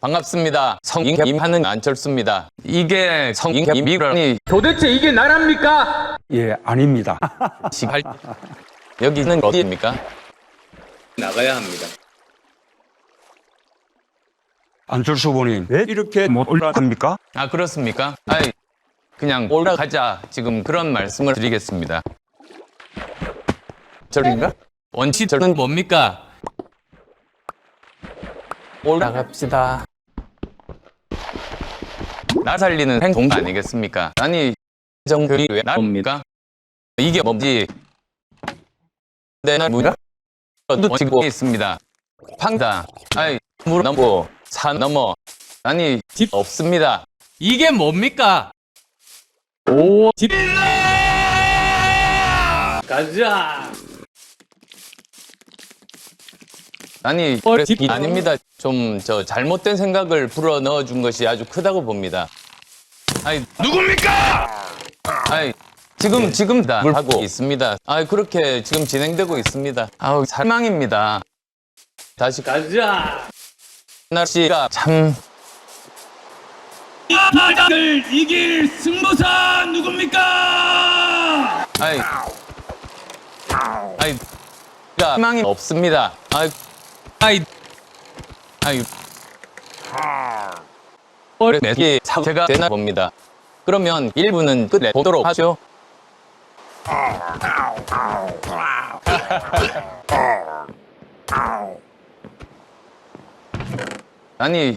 반갑습니다. 성인개하는 안철수입니다. 이게 성인개미라니 도대체 이게 나랍니까? 예, 아닙니다. 시발 여기는 어디입니까? 나가야 합니다. 안철수 후보님, 왜 이렇게 못 올라갑니까? 아 그렇습니까? 아이 그냥 올라가자 지금 그런 말씀을 드리겠습니다. 절인가? 원칙 절은 뭡니까? 올라갑시다. 나 살리는 행동 아니겠습니까? 아니 정글이 왜 나옵니까? 이게 뭔지 내날 무라 지고 있습니다. 판다. 아이 물 넘고 산 넘어 아니 집 없습니다. 이게 뭡니까? 오, 집. 가자. 아니, 집 아닙니다. 좀 저 잘못된 생각을 불어 넣어 준 것이 아주 크다고 봅니다. 아니, 누굽니까? 아니, 지금 지금 다 하고 있습니다. 아, 그렇게 지금 진행되고 있습니다. 아우, 살망입니다. 다시 가자. 날씨가 참 바닥을 이길 승부사 누굽니까? 아이, 아이, 가 희망이 없습니다. 아이, 아이, 아이, 올해 몇개 제가 되나 봅니다. 그러면 1부는 끝내 보도록 하죠. 아니,